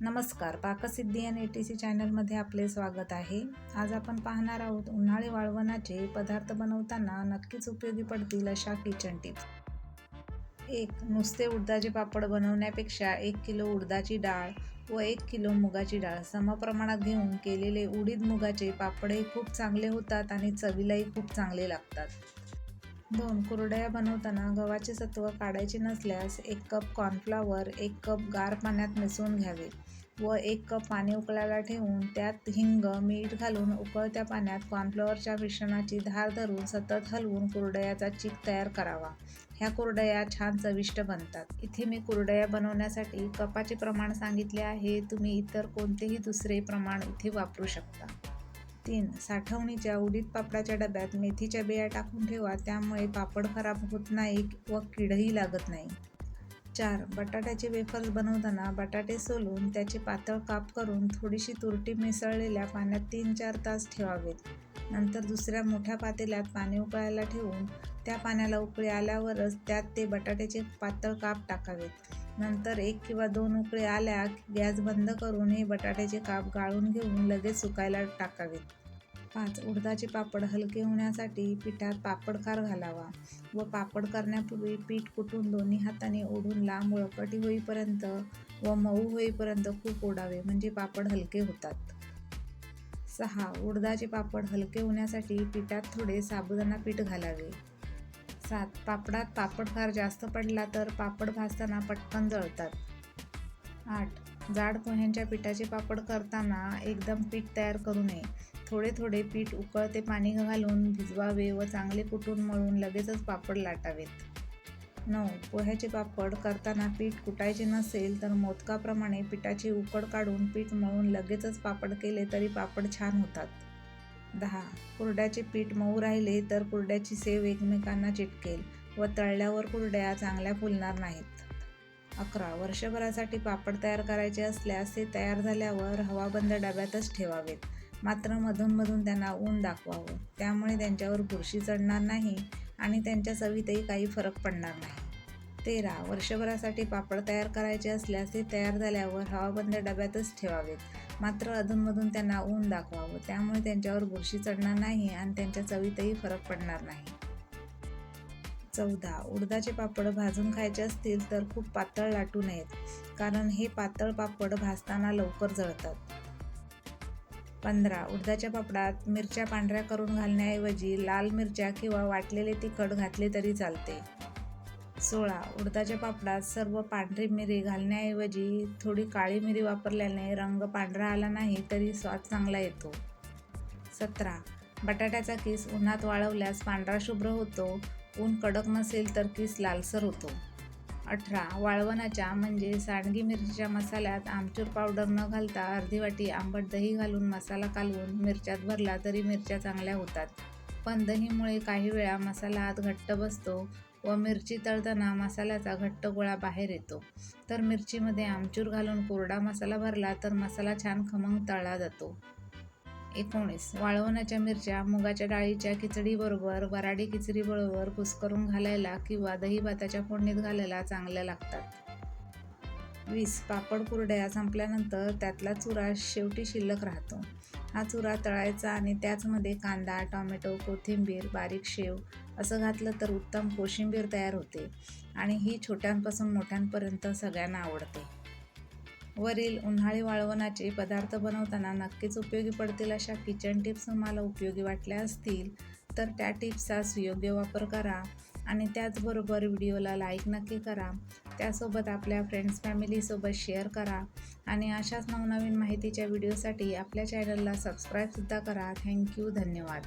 नमस्कार पाकसिद्धी आणि ए T C चॅनलमध्ये आपले स्वागत आहे. आज आपण पाहणार आहोत उन्हाळी वाळवणाचे पदार्थ बनवताना नक्कीच उपयोगी पडतील अशा किचन टिप्स. एक नुसते उडदाचे पापड बनवण्यापेक्षा एक किलो उडदाची डाळ व एक किलो मुगाची डाळ समप्रमाणात घेऊन केलेले उडीद मुगाचे पापडही खूप चांगले होतात आणि चवीलाही खूप चांगले लागतात. दोन कुरडया बनवताना गव्हाचे सत्व काढायचे नसल्यास एक कप कॉर्नफ्लावर एक कप गार पाण्यात मिसळून घ्यावे व एक कप पाणी उकळायला ठेवून त्यात हिंग मीठ घालून उकळत्या पाण्यात कॉर्नफ्लॉवरच्या मिश्रणाची धार धरून सतत हलवून कुरडयाचा चीक तयार करावा. ह्या कुरडया छान चविष्ट बनतात. इथे मी कुरडया बनवण्यासाठी कपाचे प्रमाण सांगितले आहे. तुम्ही इतर कोणतेही दुसरे प्रमाण इथे वापरू शकता. तीन साठवणीच्या उडीद पापडाच्या डब्यात मेथीच्या बिया टाकून ठेवा त्यामुळे पापड खराब होत नाही व किडही लागत नाही. चार बटाट्याचे वेफर्स बनवताना बटाटे सोलून त्याचे पातळ काप करून थोडीशी तुरटी मिसळलेल्या पाण्यात तीन चार तास ठेवावेत. नंतर दुसऱ्या मोठ्या पातेल्यात पाणी उकळायला ठेवून त्या पाण्याला उकळी आल्यावरच त्यात ते बटाट्याचे पातळ काप टाकावेत. नंतर एक किंवा दोन उकळी आल्या गॅस बंद करून हे बटाट्याचे काप गाळून घेऊन लगेच सुकायला टाकावेत. पाच उडदाचे पापड हलके होण्यासाठी पिठात पापडकार घालावा व पापड करण्यापूर्वी पीठ कुटून दोन्ही हाताने ओढून लांब वळपटी होईपर्यंत व मऊ होईपर्यंत खूप ओढावे म्हणजे पापड हलके होतात. सहा उडदाचे पापड हलके होण्यासाठी पिठात थोडे साबुदाणा पीठ घालावे. सात पापडात पापड फार जास्त पडला तर पापड भाजताना पटकन जळतात. आठ जाड पोह्यांच्या पिठाचे पापड करताना एकदम पीठ तयार करू नये. थोडे थोडे पीठ उकळते पाणी घालून भिजवावे व चांगले कुटून मळून लगेचच पापड लाटावेत. नऊ पोह्याचे पापड करताना पीठ कुटायचे नसेल तर मोदकाप्रमाणे पिठाची उकड काढून पीठ मळून लगेचच पापड केले तरी पापड छान होतात. दहा. कुरड्याचे पीठ मऊ राहिले तर कुरड्याची सेव एकमेकांना चिटकेल व तळल्यावर कुरड्या चांगल्या फुलणार नाहीत. अकरा. वर्षभरासाठी पापड तयार करायचे असल्यास ते तयार झाल्यावर हवाबंद डब्यातच ठेवावेत. मात्र मधूनमधून त्यांना ऊन दाखवावं. त्यामुळे त्यांच्यावर बुरशी चढणार नाही आणि त्यांच्या चवीतही काही फरक पडणार नाही. तेरा वर्षभरासाठी पापड तयार करायचे असल्यास ते तयार झाल्यावर हवाबंद डब्यातच ठेवावेत. मात्र अधूनमधून त्यांना ऊन दाखवावं. त्यामुळे त्यांच्यावर बुरशी चढणार नाही आणि त्यांच्या चवीतही फरक पडणार नाही. चौदा. उडदाचे पापड भाजून खायचे असतील तर खूप पातळ लाटू नयेत कारण हे पातळ पापड भाजताना लवकर जळतात. पंधरा. उडदाच्या पापडात मिरच्या पांढऱ्या करून घालण्याऐवजी लाल मिरच्या किंवा वाटलेले तिखट घातले तरी चालते. सोळा उडदाच्या पापडात सर्व पांढरी मिरी घालण्याऐवजी थोडी काळी मिरी वापरल्याने रंग पांढरा आला नाही तरी स्वाद चांगला येतो. सतरा बटाट्याचा किस उन्हात वाळवल्यास पांढरा शुभ्र होतो ऊन कडक नसेल तर किस लालसर होतो. अठरा वाळवणाच्या म्हणजे सांडगी मिरचीच्या मसाल्यात आमचूर पावडर न घालता अर्धी वाटी आंबट दही घालून मसाला कालवून मिरच्यात भरला तरी मिरच्या चांगल्या होतात. पण दहीमुळे काही वेळा मसाला आत घट्ट बसतो व मिरची तळताना मसाल्याचा घट्ट गोळा बाहेर येतो. तर मिरचीमध्ये आमचूर घालून कोरडा मसाला भरला तर मसाला छान खमंग तळला जातो. एकोणीस. वाळवण्याच्या मिरच्या मुगाच्या डाळीच्या खिचडीबरोबर वराडी खिचडीबरोबर कुस्करून घालायला किंवा दही भाताच्या फोडणीत घालायला चांगल्या लागतात. वीस पापड कुरड्या संपल्यानंतर त्यातला चुरा शेवटी शिल्लक राहतो. हा चुरा तळायचा आणि त्याचमध्ये कांदा टॉमॅटो कोथिंबीर बारीक शेव असं घातलं तर उत्तम कोशिंबीर तयार होते आणि ही छोट्यांपासून मोठ्यांपर्यंत सगळ्यांना आवडते. वरील उन्हाळी वाळवणाचे पदार्थ बनवताना नक्कीच उपयोगी पडतील अशा किचन टिप्स तुम्हाला उपयोगी वाटल्या असतील तर त्या टिप्सचा सुयोग्य वापर करा. आणि त्याचबरोबर व्हिडिओला लाईक नक्की करा. त्यासोबत आपल्या फ्रेंड्स फॅमिलीसोबत शेअर करा. आणि अशाच नवनवीन माहितीच्या व्हिडिओसाठी आपल्या चॅनलला सबस्क्राईबसुद्धा करा. थँक्यू धन्यवाद.